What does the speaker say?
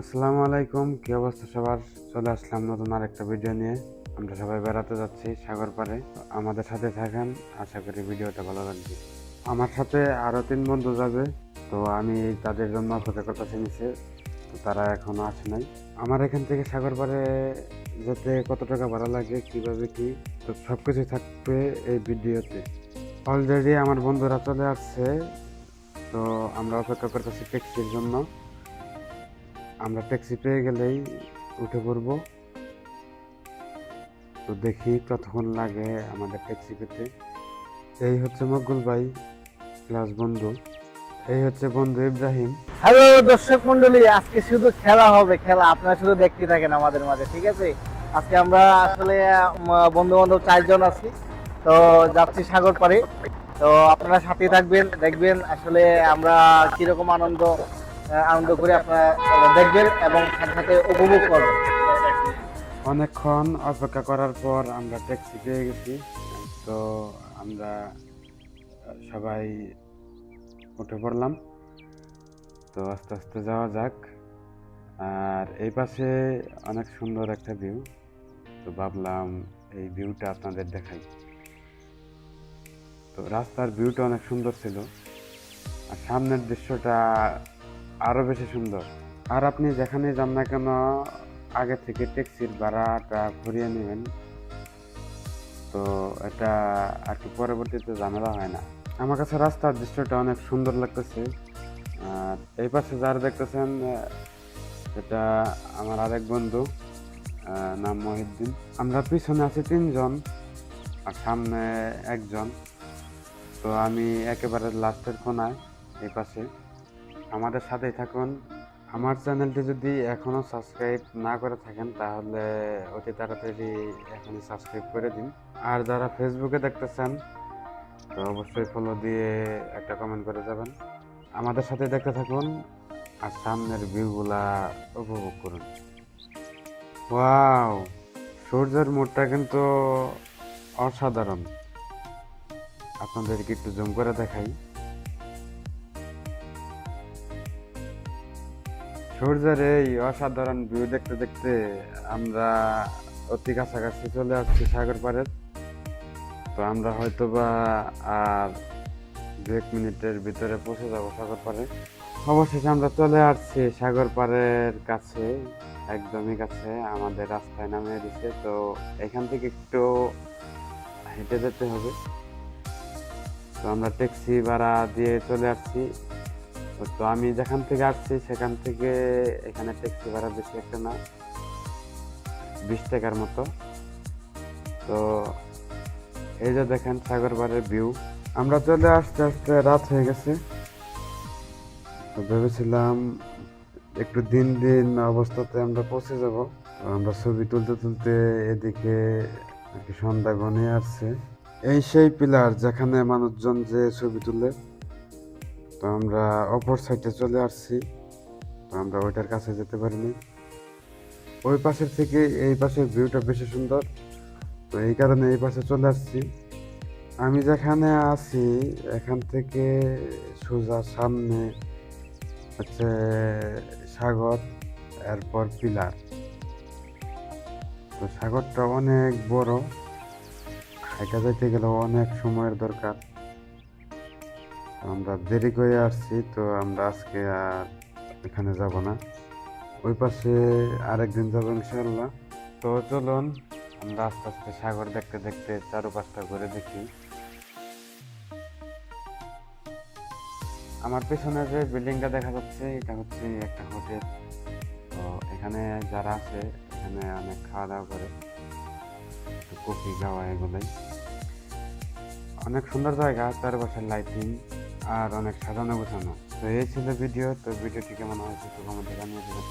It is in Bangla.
আসসালামু আলাইকুম, কি অবস্থা সবার? চলে আসলাম নতুন আরেকটা ভিডিও নিয়ে। আমরা সবাই বেড়াতে যাচ্ছি সাগর পাড়ে আমাদের সাথে থাকেন, আশা করি ভিডিওটা ভালো লাগবে। আমার সাথে আরও তিন বন্ধু যাবে, তো আমি তাদের জন্য অপেক্ষা করতেছি নিচে। তো তারা এখনও আসে নাই। আমার এখান থেকে সাগর পাড়ে যেতে কত টাকা ভাড়া লাগে, কীভাবে কি? তো সব কিছু থাকবে এই ভিডিওতে। অলরেডি আমার বন্ধুরা চলে আসছে, তো আমরা অপেক্ষা করতেছি ট্যাক্সির জন্য। আমরা ট্যাক্সি পেয়ে গেলেই উঠে পড়ব। তো দেখি কতক্ষণ লাগে আমাদের ট্যাক্সি পেতে। এই হচ্ছে মকবুল ভাই ক্লাস বন্ধু। এই হচ্ছে বন্ধু ইব্রাহিম। হ্যালো দর্শক মন্ডলী আজকে শুধু খেলা হবে, খেলা আপনারা শুধু দেখতে থাকেন আমাদের মাঝে, ঠিক আছে? আজকে আমরা আসলে বন্ধু বান্ধব চারজন আছি, তো যাচ্ছি সাগর পাড়ে। তো আপনারা সাথে থাকবেন, দেখবেন আসলে আমরা কীরকম আনন্দ আনন্দ করে আপনারা দেখবেন এবং সাথে সাথে উপভোগ করবেন। অনেকক্ষণ অপেক্ষা করার পর আমরা ট্যাক্সি পেয়ে গেছি। তো আমরা সবাই উঠে পড়লাম। তো আস্তে আস্তে যাওয়া যাক। আর এই পাশে অনেক সুন্দর একটা ভিউ। তো ভাবলাম এই ভিউটা আপনাদের দেখাই। তো রাস্তার ভিউটা অনেক সুন্দর ছিল। আর সামনের দৃশ্যটা আরও বেশি সুন্দর। আর আপনি যেখানে যান না কেন, আগে থেকে ট্যাক্সির ভাড়াটা ঘুরিয়ে নেবেন। তো এটা আর কি পরবর্তীতে ঝামেলা হয় না। আমার কাছে রাস্তার দৃশ্যটা অনেক সুন্দর লাগতেছে। আর এই পাশে যারা দেখতেছেন এটা আমার আরেক বন্ধু নাম মহিউদ্দিন। আমরা পিছনে আছি তিনজন, আর সামনে একজন। তো আমি একেবারে লাস্টের কোনায়, এই পাশে। আমাদের সাথেই থাকুন। আমার চ্যানেলটি যদি এখনও সাবস্ক্রাইব না করে থাকেন, তাহলে অতি তাড়াতাড়ি এখনই সাবস্ক্রাইব করে দিন। আর যারা ফেসবুকে দেখতেছেন, তো অবশ্যই ফলো দিয়ে একটা কমেন্ট করে যাবেন। আমাদের সাথে দেখতে থাকুন আর সামনের ভিউগুলা উপভোগ করুন। ওয়াও সূর্যের মুডটা কিন্তু অসাধারণ। আপনাদেরকে একটু জুম করে দেখাই। সূর্যের এই অসাধারণ ভিউ দেখতে দেখতে আমরা অতি কাছাকাছি চলে আসছি সাগর পাড়ের। তো আমরা হয়তো বা আর দু এক মিনিটের ভিতরে পৌঁছে যাব সাগর পাড়ে। অবশেষে আমরা চলে আসছি সাগর পাড়ের কাছে, একদমই কাছে, আমাদের রাস্তায় নামিয়ে দিচ্ছে তো এখান থেকে একটু হেঁটে যেতে হবে। তো আমরা ট্যাক্সি ভাড়া দিয়ে চলে আসছি। তো আমি যেখান থেকে আসছি, সেখান থেকে এখানে ট্যাক্সি ভাড়া বেশি একটা না, বিশ টাকার মতো। তো এই যে দেখেন সাগরবাড়ের ভিউ আমরা চলে আসতে আসতে রাত হয়ে গেছে। তো ভেবেছিলাম একটু দিন দিন অবস্থাতে আমরা পৌঁছে যাব। আমরা ছবি তুলতে তুলতে এদিকে সন্ধ্যা ঘনিয়ে আসছে। এই সেই পিলার যেখানে মানুষজন যে ছবি তুলে তো আমরা অপর সাইডে চলে আসছি। তো আমরা ওইটার কাছে যেতে পারিনি। ওই পাশের থেকে এই পাশের ভিউটা বেশি সুন্দর। তো এই কারণে এই পাশে চলে আসছি। আমি যেখানে আছি, এখান থেকে সোজা সামনে হচ্ছে সাগর, এরপর পিলার। তো সাগরটা অনেক বড়। হাইটা যাইতে গেলেও অনেক সময়ের দরকার। আমরা দেরি করে আসছি, তো আমরা আজকে আর এখানে যাব না। ওই পাশে আরেকদিন যাব ইনশাল্লাহ তো চলুন, আমরা আস্তে আস্তে সাগর দেখতে দেখতে চারপাশটা ঘুরে দেখি। আমার পেছনে যে বিল্ডিংটা দেখা যাচ্ছে, এটা হচ্ছে একটা হোটেল। তো এখানে যারা আছে, এখানে অনেক খাওয়া দাওয়া করে কফি খাওয়া এগুলোই। অনেক সুন্দর জায়গা চারপাশের লাইটিং আর অনেক সাজানো গোছানো তো এই ছিল ভিডিও, তো ভিডিওটি কেমন হয়েছে একটু কমেন্টে জানিয়ে দেবেন।